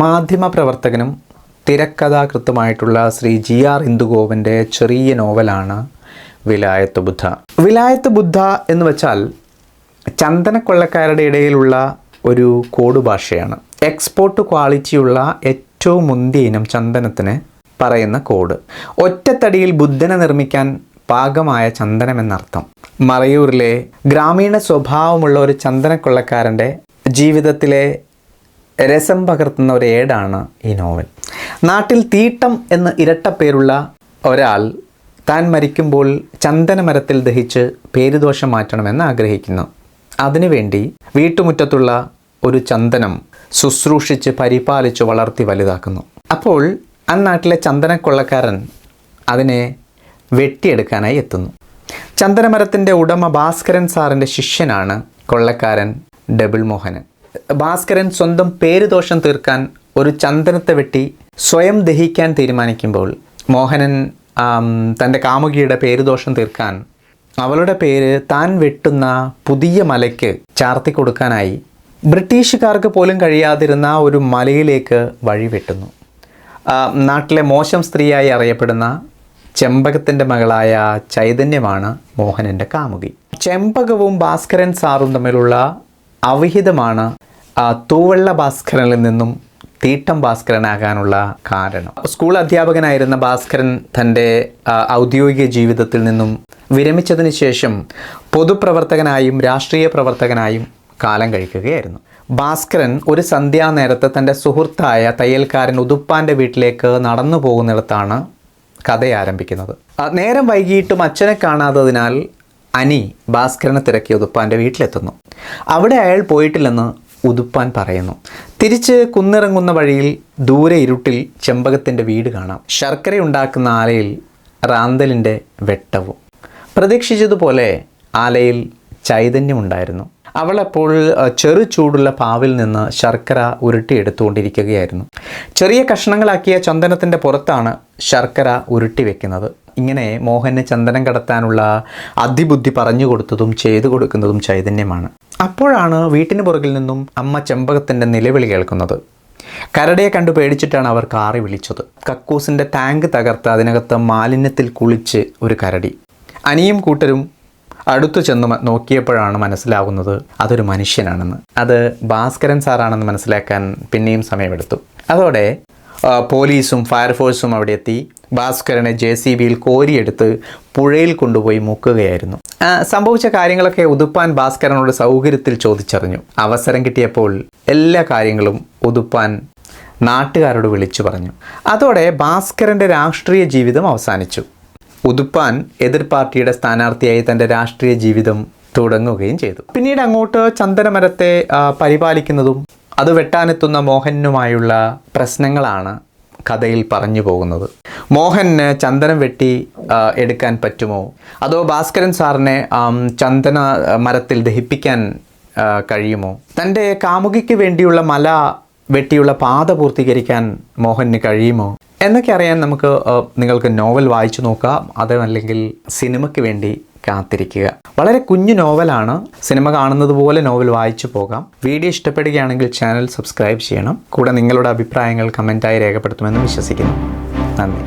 മാധ്യമ പ്രവർത്തകനും തിരക്കഥാകൃത്തുമായിട്ടുള്ള ശ്രീ ജി ആർ ഇന്ദുഗോവിന്റെ ചെറിയ നോവലാണ് വിലായത്ത് ബുദ്ധ. വിലായത്ത് ബുദ്ധ എന്ന് വെച്ചാൽ ചന്ദനക്കൊള്ളക്കാരുടെ ഇടയിലുള്ള ഒരു കോഡ് ഭാഷയാണ്. എക്സ്പോർട്ട് ക്വാളിറ്റിയുള്ള ഏറ്റവും മുന്തിയ ഇനം ചന്ദനത്തിന് പറയുന്ന കോഡ് ഒറ്റത്തടിയിൽ ബുദ്ധനെ നിർമ്മിക്കാൻ പാകമായ ചന്ദനം എന്നർത്ഥം മറയൂരിലെ ഗ്രാമീണ സ്വഭാവമുള്ള ഒരു ചന്ദനക്കൊള്ളക്കാരന്റെ ജീവിതത്തിലെ രസം പകർത്തുന്ന ഒരു ഏടാണ് ഈ നോവൽ. നാട്ടിൽ തീട്ടം എന്ന് ഇരട്ട പേരുള്ള ഒരാൾ താൻ മരിക്കുമ്പോൾ ചന്ദനമരത്തിൽ ദഹിച്ച് പേരുദോഷം മാറ്റണമെന്ന് ആഗ്രഹിക്കുന്നു. അതിനുവേണ്ടി വീട്ടുമുറ്റത്തുള്ള ഒരു ചന്ദനം ശുശ്രൂഷിച്ച് പരിപാലിച്ച് വളർത്തി വലുതാക്കുന്നു. അപ്പോൾ ആ നാട്ടിലെ ചന്ദനക്കൊള്ളക്കാരൻ അതിനെ വെട്ടിയെടുക്കാനായി എത്തുന്നു. ചന്ദനമരത്തിന്റെ ഉടമ ഭാസ്കരൻ സാറിന്റെ ശിഷ്യനാണ് കൊള്ളക്കാരൻ ഡബിൾ മോഹനൻ. ഭാസ്കരൻ സ്വന്തം പേരുദോഷം തീർക്കാൻ ഒരു ചന്ദനത്തെ വെട്ടി സ്വയം ദഹിക്കാൻ തീരുമാനിക്കുമ്പോൾ മോഹനൻ തന്റെ കാമുകിയുടെ പേരുദോഷം തീർക്കാൻ അവളുടെ പേര് താൻ വെട്ടുന്ന പുതിയ മലയ്ക്ക് ചാർത്തി കൊടുക്കാനായി ബ്രിട്ടീഷുകാർക്ക് പോലും കഴിയാതിരുന്ന ഒരു മലയിലേക്ക് വഴി വെട്ടുന്നു. നാട്ടിലെ മോശം സ്ത്രീയായി അറിയപ്പെടുന്ന ചെമ്പകത്തിന്റെ മകളായ ചൈതന്യമാണ് മോഹനന്റെ കാമുകി. ചെമ്പകവും ഭാസ്കരൻ സാറും തമ്മിലുള്ള അവിഹിതമാണ് തൂവെള്ള ഭാസ്കരനിൽ നിന്നും തീട്ടം ഭാസ്കരനാകാനുള്ള കാരണം. സ്കൂൾ അധ്യാപകനായിരുന്ന ഭാസ്കരൻ തന്റെ ഔദ്യോഗിക ജീവിതത്തിൽ നിന്നും വിരമിച്ചതിന് ശേഷം പൊതുപ്രവർത്തകനായും രാഷ്ട്രീയ പ്രവർത്തകനായും കാലം കഴിക്കുകയായിരുന്നു. ഭാസ്കരൻ ഒരു സന്ധ്യാനേരത്ത് തന്റെ സുഹൃത്തായ തയ്യൽക്കാരൻ ഉതുപ്പാന്റെ വീട്ടിലേക്ക് നടന്നു പോകുന്നിടത്താണ് കഥ ആരംഭിക്കുന്നത്. നേരം വൈകിയിട്ടും അച്ഛനെ കാണാത്തതിനാൽ അനി ഭാസ്കരനെ തിരക്കി ഉതുപ്പാന്റെ വീട്ടിലെത്തുന്നു. അവിടെ അയാൾ പോയിട്ടില്ലെന്ന് ഉതുപ്പാൻ പറയുന്നു. തിരിച്ച് കുന്നിറങ്ങുന്ന വഴിയിൽ ദൂരെ ഇരുട്ടിൽ ചെമ്പകത്തിന്റെ വീട് കാണാം. ശർക്കര ഉണ്ടാക്കുന്ന ആലയിൽ റാന്തലിന്റെ വെട്ടവും. പ്രതീക്ഷിച്ചതുപോലെ ആലയിൽ ചൈതന്യമുണ്ടായിരുന്നു അവളപ്പോൾ ചെറു ചൂടുള്ള പാവിൽ നിന്ന് ശർക്കര ഉരുട്ടിയെടുത്തുകൊണ്ടിരിക്കുകയായിരുന്നു ചെറിയ കഷ്ണങ്ങളാക്കിയ ചന്ദനത്തിന്റെ പുറത്താണ് ശർക്കര ഉരുട്ടി വെക്കുന്നത്. ഇങ്ങനെ മോഹന് ചന്ദനം കടത്താനുള്ള അതിബുദ്ധി പറഞ്ഞു കൊടുത്തതും ചെയ്തു കൊടുക്കുന്നതും ചൈതന്യമാണ്. അപ്പോഴാണ് വീട്ടിന് പുറകിൽ നിന്നും അമ്മ ചെമ്പകത്തിന്റെ നിലവിളി കേൾക്കുന്നത്. കരടിയെ കണ്ടു പേടിച്ചിട്ടാണ് അവർ കാറി വിളിച്ചത്. കക്കൂസിന്റെ ടാങ്ക് തകർത്ത് അതിനകത്ത് മാലിന്യത്തിൽ കുളിച്ച് ഒരു കരടി. അനിയും കൂട്ടരും അടുത്തു ചെന്ന് നോക്കിയപ്പോഴാണ് മനസ്സിലാകുന്നത് അതൊരു മനുഷ്യനാണെന്ന്. അത് ഭാസ്കരൻ സാറാണെന്ന് മനസ്സിലാക്കാൻ പിന്നെയും സമയമെടുത്തു. അതോടെ പോലീസും ഫയർഫോഴ്സും അവിടെ എത്തി. ഭാസ്കരനെ ജെ സി ബിയിൽ കോരിയെടുത്ത് പുഴയിൽ കൊണ്ടുപോയി മുക്കുകയായിരുന്നു. സംഭവിച്ച കാര്യങ്ങളൊക്കെ ഉതുപ്പാൻ ഭാസ്കരനോട് സൗകര്യത്തിൽ ചോദിച്ചറിഞ്ഞു. അവസരം കിട്ടിയപ്പോൾ എല്ലാ കാര്യങ്ങളും ഉതുപ്പാൻ നാട്ടുകാരോട് വിളിച്ചു പറഞ്ഞു. അതോടെ ഭാസ്കരന്റെ രാഷ്ട്രീയ ജീവിതം അവസാനിച്ചു. ഉതുപ്പാൻ എതിർ പാർട്ടിയുടെ സ്ഥാനാർത്ഥിയായി തന്റെ രാഷ്ട്രീയ ജീവിതം തുടങ്ങുകയും ചെയ്തു. പിന്നീട് അങ്ങോട്ട് ചന്ദനമരത്തെ പരിപാലിക്കുന്നതും അത് വെട്ടാനെത്തുന്ന മോഹനുമായുള്ള പ്രശ്നങ്ങളാണ് കഥയിൽ പറഞ്ഞു പോകുന്നത്. മോഹന് ചന്ദനം വെട്ടി എടുക്കാൻ പറ്റുമോ? അതോ ഭാസ്കരൻ സാറിനെ ചന്ദന മരത്തിൽ ദഹിപ്പിക്കാൻ കഴിയുമോ? തന്റെ കാമുകിക്ക് വേണ്ടിയുള്ള മല വെട്ടിയുള്ള പാത പൂർത്തീകരിക്കാൻ മോഹന് കഴിയുമോ? എന്നൊക്കെ അറിയാൻ നമുക്ക് നിങ്ങൾക്ക് നോവൽ വായിച്ചു നോക്കാം. അതല്ലെങ്കിൽ സിനിമയ്ക്ക് വേണ്ടി കാത്തിരിക്കുക. വളരെ കുഞ്ഞു നോവലാണ് സിനിമ കാണുന്നത് പോലെ നോവൽ വായിച്ചു പോകാം. വീഡിയോ ഇഷ്ടപ്പെടുകയാണെങ്കിൽ ചാനൽ സബ്സ്ക്രൈബ് ചെയ്യണം. കൂടെ നിങ്ങളുടെ അഭിപ്രായങ്ങൾ കമന്റായി രേഖപ്പെടുത്തുമെന്ന് വിശ്വസിക്കുന്നു. നന്ദി.